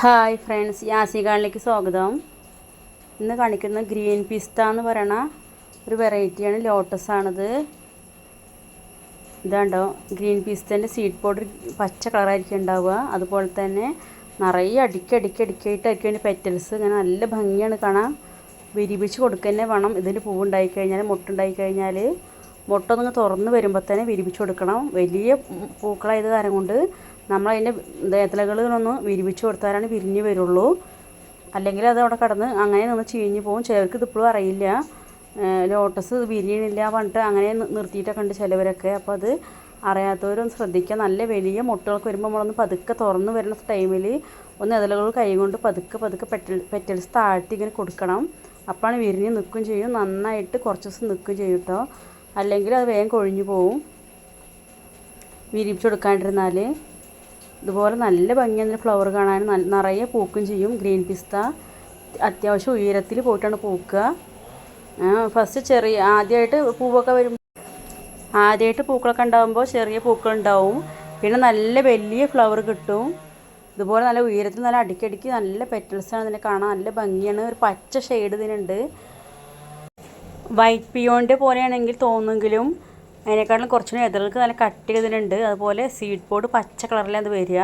Hi friends യാസികാളിലേക്ക് സ്വാഗതം. ഇന്ന് കാണിക്കുന്ന ഗ്രീൻ പിസ്ത എന്ന് പറയണ ഒരു വെറൈറ്റിയാണ് ലോട്ടസ് ആണിത്. ഇതാണ്ടോ ഗ്രീൻ പിസ്തേന്റെ സീഡ് പൗഡർ പച്ച കളറായിരിക്കും ഉണ്ടാവുക. അതുപോലെ തന്നെ നിറയെ അടുക്കി അടുക്കി അടുക്കിയിട്ടായിരിക്കും അതിന്റെ പെറ്റൽസ് ഇങ്ങനെ നല്ല ഭംഗിയാണ് കാണാൻ. വിരിപ്പിച്ച് കൊടുക്കുക തന്നെ വേണം. ഇതിന്റെ പൂവുണ്ടായി കഴിഞ്ഞാൽ മുട്ടുണ്ടായി കഴിഞ്ഞാൽ മുട്ട ഒന്ന് തുറന്ന് വരുമ്പോൾ തന്നെ വിരിപ്പിച്ച് കൊടുക്കണം. വലിയ പൂക്കളായത് കാരണം കൊണ്ട് നമ്മളതിന്റെ ഇലകളൊന്ന് വിരിപ്പിച്ച് കൊടുത്താലാണ് വിരിഞ്ഞ് വരുള്ളൂ. അല്ലെങ്കിൽ അത് അവിടെ കിടന്ന് അങ്ങനെ നിന്ന് ചീഞ്ഞ് പോകും ചിലർക്ക് ഇതിപ്പോഴും അറിയില്ല. ലോട്ടസ് വിരിയണില്ല പറഞ്ഞിട്ട് അങ്ങനെ നിർത്തിയിട്ടൊക്കെ ഉണ്ട് ചിലവരൊക്കെ. അപ്പോൾ അത് അറിയാത്തവരൊന്ന് ശ്രദ്ധിക്കുക. നല്ല വലിയ മുട്ടകളൊക്കെ വരുമ്പോൾ നമ്മളൊന്ന് പതുക്കെ തുറന്ന് വരുന്ന ടൈമിൽ ഒന്ന് ഇതളുകൾ കൈ കൊണ്ട് പതുക്കെ പതുക്കെ പെറ്റൽ പെറ്റൽസ് താഴ്ത്തി ഇങ്ങനെ കൊടുക്കണം. അപ്പോഴാണ് വിരിഞ്ഞ് നിൽക്കുകയും ചെയ്യും. നന്നായിട്ട് കുറച്ച് ദിവസം നിൽക്കുകയും ചെയ്യും കേട്ടോ അല്ലെങ്കിൽ അത് വേഗം കൊഴിഞ്ഞു പോവും. വിരിപ്പിച്ച് കൊടുക്കാണ്ടിരുന്നാൽ ഇതുപോലെ നല്ല ഭംഗിയാണ് ഫ്ലവർ കാണാൻ നിറയെ പൂക്കും ചെയ്യും. ഗ്രീൻ പിസ്ത അത്യാവശ്യം ഉയരത്തിൽ പോയിട്ടാണ് പൂക്കുക. ഫസ്റ്റ് ചെറിയ ആദ്യമായിട്ട് പൂവൊക്കെ വരും ആദ്യമായിട്ട് പൂക്കളൊക്കെ ഉണ്ടാകുമ്പോൾ ചെറിയ പൂക്കൾ ഉണ്ടാവും. പിന്നെ നല്ല വലിയ ഫ്ലവർ കിട്ടും. ഇതുപോലെ നല്ല ഉയരത്തിൽ നല്ല അടിക്കടിക്ക് നല്ല പെറ്റൽസാണ് ഇതിനെ കാണാൻ നല്ല ഭംഗിയാണ്. ഒരു പച്ച ഷെയ്ഡ് ഇതിനുണ്ട്. വൈറ്റ് പിയോണ്ട് പോലെയാണെങ്കിൽ തോന്നുമെങ്കിലും അതിനേക്കാളും കുറച്ചുകൂടി എതിർക്ക് നല്ല കട്ട് ചെയ്തിട്ടുണ്ട് അതുപോലെ സീഡ് പോഡ് പച്ച കളറിലാണ് അത് വരിക.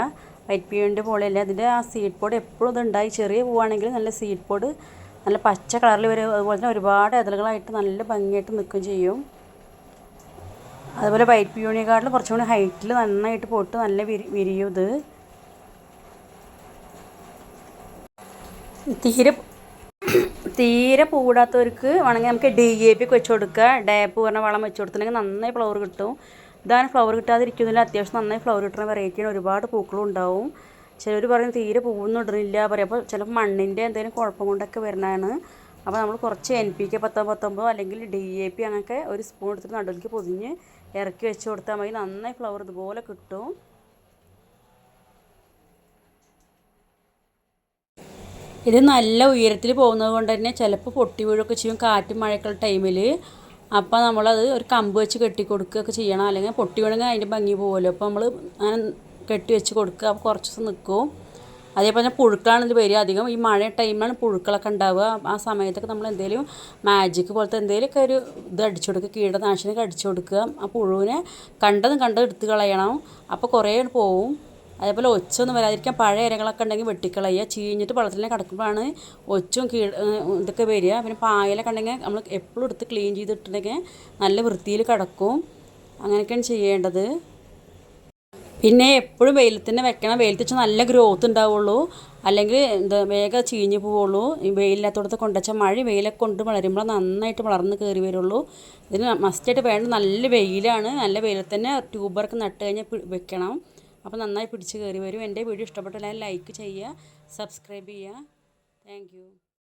വൈറ്റ് പിയോണ്ട് പോലെയല്ല. അതിന്റെ ആ സീഡ് പോഡ് എപ്പോഴും ഇതുണ്ടായി. ചെറിയ പൂവാണെങ്കിൽ നല്ല സീഡ് പോഡ് നല്ല പച്ച കളറിൽ വരും. അതുപോലെ തന്നെ ഒരുപാട് എതിലുകളായിട്ട് നല്ല ഭംഗിയായിട്ട് നിൽക്കുകയും ചെയ്യും. അതുപോലെ വൈറ്റ് പിയോണിയെക്കാട്ടിലും കുറച്ചും കൂടി ഹൈറ്റിൽ നന്നായിട്ട് പോയിട്ട് നല്ല വിരി വിരിയും ഇത്. തീരെ തീരെ പൂടാത്തവർക്ക് വേണമെങ്കിൽ നമുക്ക് ഡി എ പി ഒക്കെ വെച്ച് കൊടുക്കുക. ഡേപ്പ് പറഞ്ഞ വളം വെച്ച് കൊടുത്തിട്ടുണ്ടെങ്കിൽ നന്നായി ഫ്ലവർ കിട്ടും. ഇതാണ് ഫ്ലവർ കിട്ടാതിരിക്കുന്നില്ല അത്യാവശ്യം നന്നായി ഫ്ലവർ കിട്ടുന്ന വെറൈറ്റിയാണ് ഒരുപാട് പൂക്കളും ഉണ്ടാവും. ചിലർ പറയും തീരെ പൂവൊന്നും ഇടുന്നില്ല. പറയും. അപ്പോൾ ചിലപ്പോൾ മണ്ണിന്റെ എന്തെങ്കിലും കുഴപ്പം കൊണ്ടൊക്കെ വരുന്നതാണ്. അപ്പോൾ നമ്മൾ കുറച്ച് എൻ പി കെ പത്തോ പത്തൊമ്പതോ അല്ലെങ്കിൽ ഡി എ പി അങ്ങനെയൊക്കെ ഒരു സ്പൂൺ എടുത്തിട്ട് നടുവിലേക്ക് പൊതിഞ്ഞ് ഇറക്കി വെച്ച് കൊടുത്താൽ മതി. നന്നായി ഫ്ലവർ ഇതുപോലെ കിട്ടും. ഇത് നല്ല ഉയരത്തിൽ പോകുന്നത് കൊണ്ട് തന്നെ ചിലപ്പോൾ പൊട്ടി വീഴൊക്കെ ചെയ്യും കാറ്റും മഴയൊക്കെ ടൈമിൽ. അപ്പോൾ നമ്മളത് ഒരു കമ്പ് വെച്ച് കെട്ടി കൊടുക്കുകയൊക്കെ ചെയ്യണം. അല്ലെങ്കിൽ പൊട്ടി വീണെങ്കിൽ അതിന്റെ ഭംഗി പോകുമല്ലോ അപ്പോൾ നമ്മൾ അങ്ങനെ കെട്ടി വെച്ച് കൊടുക്കുക. അപ്പോൾ കുറച്ച് ദിവസം നിൽക്കും. അതേപോലെ തന്നെ പുഴുക്കളാണ് ഇത് വരിക. അധികം ഈ മഴ ടൈമിലാണ് പുഴുക്കളൊക്കെ ഉണ്ടാവുക. ആ സമയത്തൊക്കെ നമ്മൾ എന്തെങ്കിലും മാജിക് പോലത്തെ എന്തെങ്കിലുമൊക്കെ ഒരു ഇത് അടിച്ചു കൊടുക്കുക. കീടനാശിനിയൊക്കെ അടിച്ചു കൊടുക്കുക. ആ പുഴുവിനെ കണ്ടതും കണ്ടത് എടുത്ത് കളയണം. അപ്പോൾ കുറേ പോവും. അതേപോലെ ഒച്ചൊന്നും വരാതിരിക്കാൻ പഴയ ഇരകളൊക്കെ ഉണ്ടെങ്കിൽ വെട്ടിക്കളയുക ചീഞ്ഞിട്ട് വെള്ളത്തിൽ കിടക്കുമ്പോഴാണ് ഒച്ചും കീ ഇതൊക്കെ വരിക. പിന്നെ പായലൊക്കെ ഉണ്ടെങ്കിൽ നമ്മൾ എപ്പോഴും എടുത്ത് ക്ലീൻ ചെയ്തിട്ടുണ്ടെങ്കിൽ നല്ല വൃത്തിയിൽ കിടക്കും. അങ്ങനെയൊക്കെയാണ് ചെയ്യേണ്ടത്. പിന്നെ എപ്പോഴും വെയിലത്തിന് വെക്കണം. വെയിലത്ത് വെച്ചാൽ നല്ല ഗ്രോത്ത് ഉണ്ടാവുള്ളൂ. അല്ലെങ്കിൽ എന്താ വേഗം ചീഞ്ഞ് പോവുള്ളൂ. വെയിലില്ലാത്തടത്ത് കൊണ്ടുവച്ചാൽ മഴ വെയിലൊക്കെ കൊണ്ട് വളരുമ്പോൾ നന്നായിട്ട് വളർന്ന് കയറി വരുള്ളൂ. ഇതിന് മസ്റ്റായിട്ട് വേണ്ട നല്ല വെയിലാണ്. നല്ല വെയിലത്ത് തന്നെ ട്യൂബറൊക്കെ നട്ട് കഴിഞ്ഞാൽ വെക്കണം. അപ്പോൾ നന്നായി പിടിച്ച് കയറി വരും. എന്റെ വീഡിയോ ഇഷ്ടപ്പെട്ടാൽ ലൈക്ക് ചെയ്യുക സബ്സ്ക്രൈബ് ചെയ്യുക. താങ്ക്